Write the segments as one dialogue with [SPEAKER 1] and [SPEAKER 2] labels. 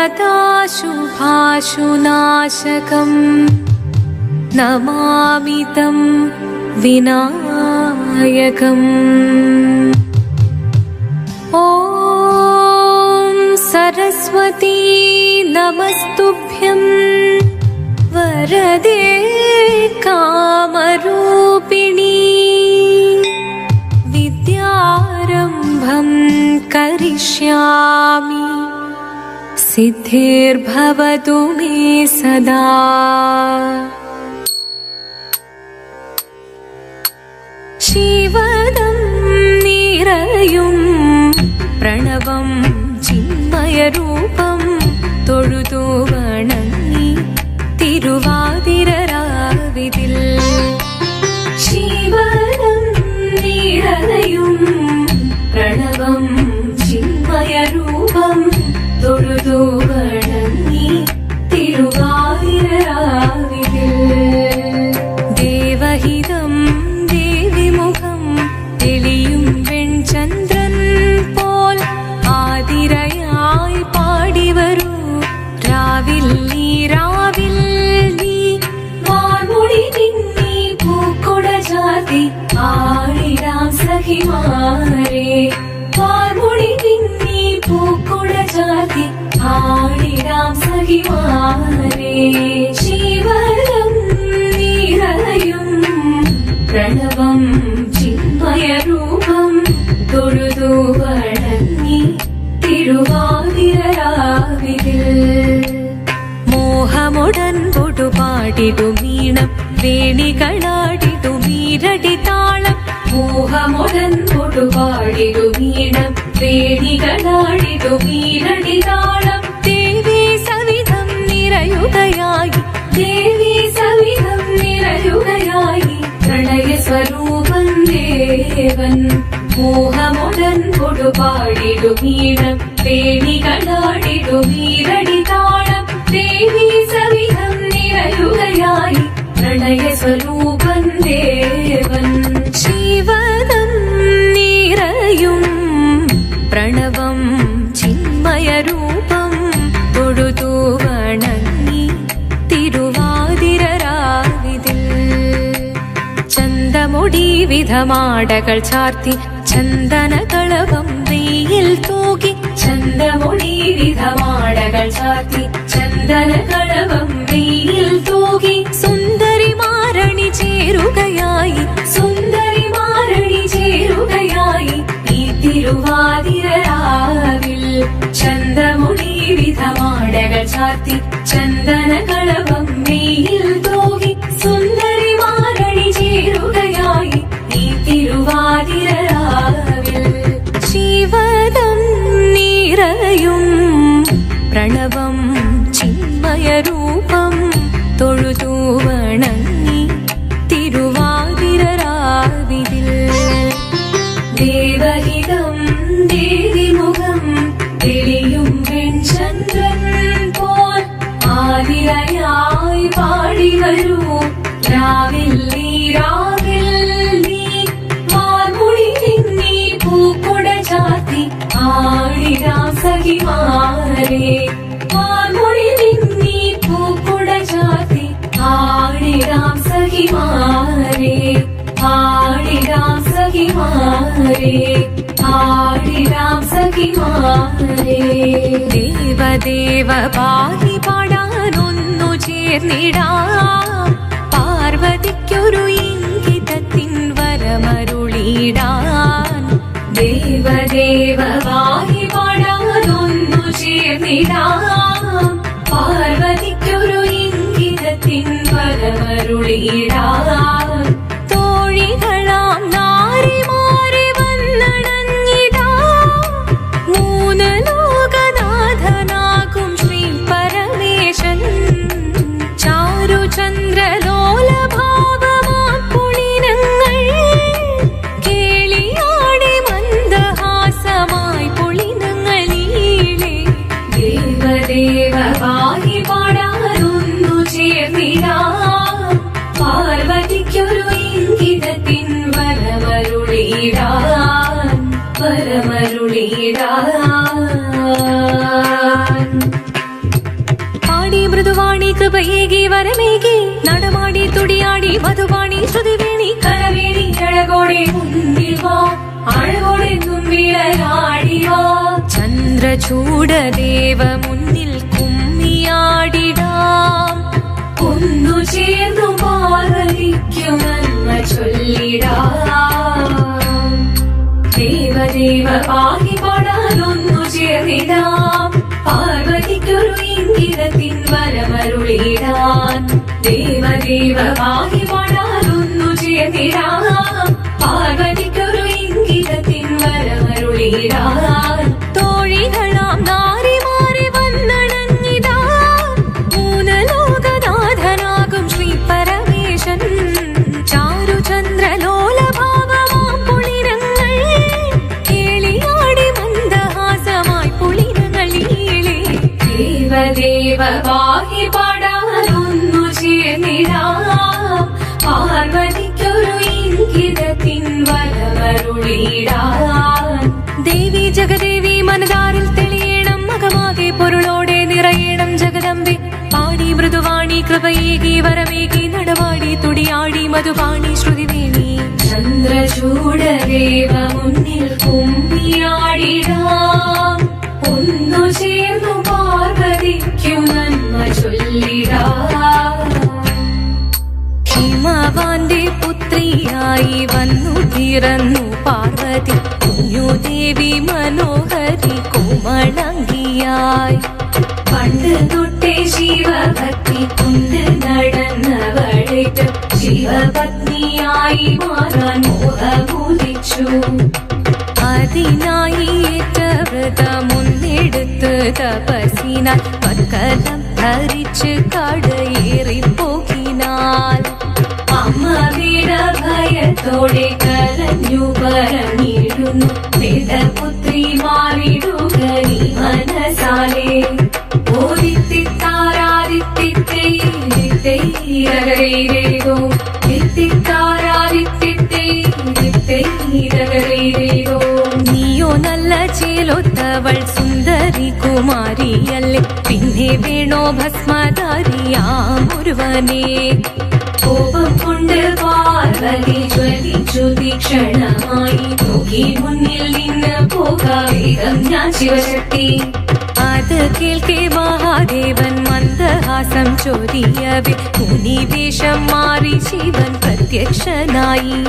[SPEAKER 1] नताशुभाशुनाशकम् नमामि तं विनायकम्। ॐ सरस्वती नमस्तुभ्यं वरदे कामरूपिणी। विद्यारम्भं करिष्यामि सिद्धिर्भवतु मे सदा ശിവദം നിറയും പ്രണവം ചിന്മയരൂപം തൊഴുതു വണങ്ങി തിരുവാതിരരാവിതിൽ ശിവദം നിറയും தொழுதோ வணங்கி திருவாதிராவிதில் தேவகிதம் தேவி முகம் தெளியும் வெண்சந்திரன் போல் ஆதிரையாய் பாடி வரும் ராவில் நீராவில் நீ மார்முடி தின்னி பூக்கொட ஜாதி ஆடிடாம் சகிமாரே ചാത്തി ആടിടാം സഖിമാരെ ശിവരം നീറയും പ്രണവം ചിന്മയരൂപം തൊഴുതു വണങ്ങി തിരുവാതിരാവിൽ മോഹമുടൻ പൊടുപാടിടു മീണം വേണികളാടിടു മീരടി താളം. മോഹമുടൻ പൊടുപാടിടു മീണം ವೇಣಿಗಳಾಡಿದು ವೀರಡಿದಾಳಂ ದೇವಿ ಸವಿಧಂ ನಿರಯುಗಯಾಗಿ ದೇವಿ ಸವಿಧಂ ನಿರಯುಗಯಾಗಿ ಪ್ರಣಯ ಸ್ವರೂಪಂ ದೇವನ್ ಮೋಹಮುಡನ್ ಕೊಡುಪಾಡಿಡು ವೀಣಂ ವೇಣಿಗಳಾಡಿಡು ವೀರಡಿದಾಳಂ ದೇವಿ ಸವಿಧಂ ನಿರಯುಗಯಾಗಿ ಪ್ರಣಯ ಸ್ವರೂಪ ചന്തമുടി വിധമാടകൾ ചാർത്തി ചന്ദനകളവം വെയിൽ തൂകി. ചന്ദമൊഴി വിധമാടകൾ ചാർത്തി ചന്ദനകളവം വെയിൽ തൂകി. സുന്ദരി മാരണി ചേരുകയായി വിധമാടകൾ ചന്ദന കളവം വെയിൽ തോകി സുന്ദരി മാരണി ചേരുകയായി ഈ തിരുവാതിരരാവിൽ. ശിവദം നിറയും പ്രണവം ചിന്മയരൂപം തൊഴുതു பதிலையாய் பாடி வருவோம் ராவில் நீ ராவில் நீ மார்முடி நீ பூக்குட சாத்தி ஆடிடா சகி மாறே மார்முடி நீ பூக்குட சாத்தி ஆடிடா சகி மாறே ஆடிடா சகி மாறே ஆடிடா சகி மாறே தேவ தேவ பாடி பாடா ചേർന്നിടാം. പാർവതിക്കൊരു ഇംഗിതത്തിൻ വരമരുളിടാൻ ദേവദേവ വരമേകി നടമാടി തുടിയാടി മധുവാണി ശ്രുതിവേണി കരവേണി അഴകോടെ മുന്നിൽ വാ അഴകോടെ വാ ചന്ദ്രചൂടദേവ മുന്നിൽ കുമ്മിയാടിടാം. ഒന്നു ചേർന്നു പാർവലിക്കുമെന്ന് ചൊല്ലിടാം. ദേവദേവ പാകി പാടാൻ ഒന്നു ചേർന്നിടാം. പാർവതിക്കൊരു ഇംഗിതത്തിൻ വരമരുളിടാൻ. ദേവദേവ പാടാനൊന്നു ചേർന്നിടാം പാർവതിക്കൊരു ഇംഗിതത്തിൻ വരമരുളിടാൻ. പാഹി പാടാനൊന്നു ചേർന്നിടാം. പാർവതിക്കൊരു ഇംഗിതത്തിൻ ദേവി ജഗദേവി മനതാരിൽ തെളിയണം മകമാകെ പൊരുളോടെ നിറയണം ജഗദമ്പെ പാടി മൃദുവാണി കൃപയേകി വരമേകി നടവാടി തുടിയാടി മധുവാണി ശ്രുതിവേണി. ചന്ദ്രചൂടദേവ മുന്നിൽ കുമ്മിയാടിടാം. ഒന്നു ചേർന്നു പാർവതിക്കു നന്മ ചൊല്ലിടാം. ഹിമവാന്റെ പുത്രിയായി വന്നു പിറന്നു പാർവതി. കുഞ്ഞുദേവി മനോഹരി കോമളങ്കിയായി പണ്ട് തൊട്ടേ ശിവഭക്തി കൊണ്ട് നടന്നവളിട്ട് ശിവപത്നിയായി മാറാൻ മോഹമുദിച്ചു അതിനായി ഏറ്റ വ്രതമൊന്നെടുത്ത് തപസിനാൽ പക്കലം ധരിച്ച് കടയേറിപ്പോകിനാൽ അമ്മ വീട ഭയത്തോടെ കരഞ്ഞു പറഞ്ഞിരുന്നു വേദപുത്രി മാറിടുക നീ മനസാലേ ഓദിത്തിത്താരാദിത്തിത്തൈരകരൈരേതോ ദിത്തിത്താരാദിത്തിത്തൈരകരൈരേതോ കുമാരിയല്ലേ പിന്നെ വേണോ ഭസ്മധാരിയാമൊരുവനെ കോപം കൊണ്ട് പാർവതി ജ്വലിച്ചു തീക്ഷണമായി. നോക്കി മുന്നിൽ നിന്ന് പോകാവേഗം ഞാൻ ശിവശക്തി. അത് കേൾക്കെ മഹാദേവൻ മന്ദഹാസം ചൊരിയവേ മുനിവേഷം മാറി ശിവൻ പ്രത്യക്ഷനായി.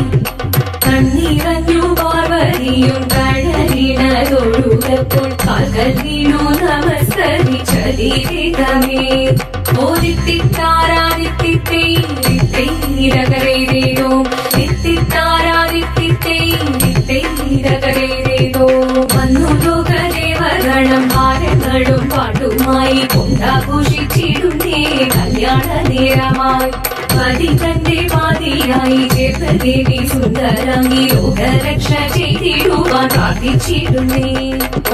[SPEAKER 1] കണ്ണീറഞ്ഞു പാർവതിയും കഴലിനതൊഴുകപ്പോൾ കാൽകൾ വീണു നമസ്കരിച്ചതിരേതമേ ഓദിത്തിത്താരാദിത്തിത്തൈരകരേതോ ദിത്തിത്താരാദിത്തിത്തൈരകരേതോ വന്നു ലോകദേവഗണം ഭാരങ്ങളും പാട്ടുമായി കൊണ്ടാഘോഷിച്ചിടുന്നേ കല്യാണ നേരമായി. പതി തന്റെ പാതിയായി ദേവദേവി സുന്ദരങ്ങി ലോകരക്ഷ ചെയ്തിടുവാൻ പ്രാർത്ഥിച്ചിടുന്നേ.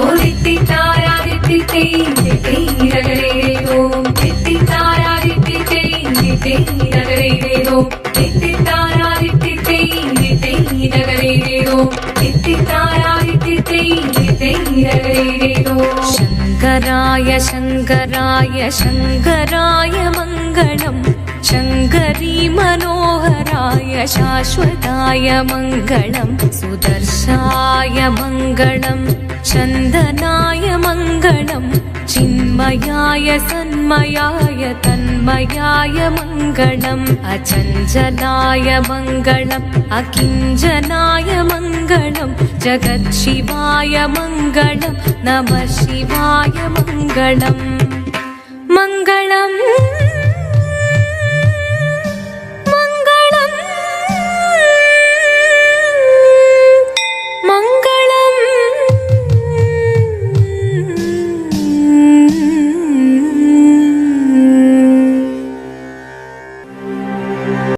[SPEAKER 1] ഓദിത്തിത്താരാദിത്തിത്തൈരകരേതോ ദിത്തിത്താരാദിത്തിത്തൈരകരേതോ ദിത്തിത്താരാദിത്തിത്തൈരകരേതോ ദിത്തിത്താരാദിത്തിത്തൈരകരേതോ ശങ്കരായ ശങ്കരായ ശങ്കരായ മംഗളം शङ्करी मनोहराय शाश्वताय मङ्गणम् सुदर्शाय मङ्गळम् चन्दनाय मङ्गणम् चिन्मयाय सन्मयाय तन्मयाय मङ्गलम् अचञ्चलाय मङ्गलम् अकिजनाय मङ्गलम् जगत् शिवाय नमः शिवाय मङ्गलम्। मङ्गलम्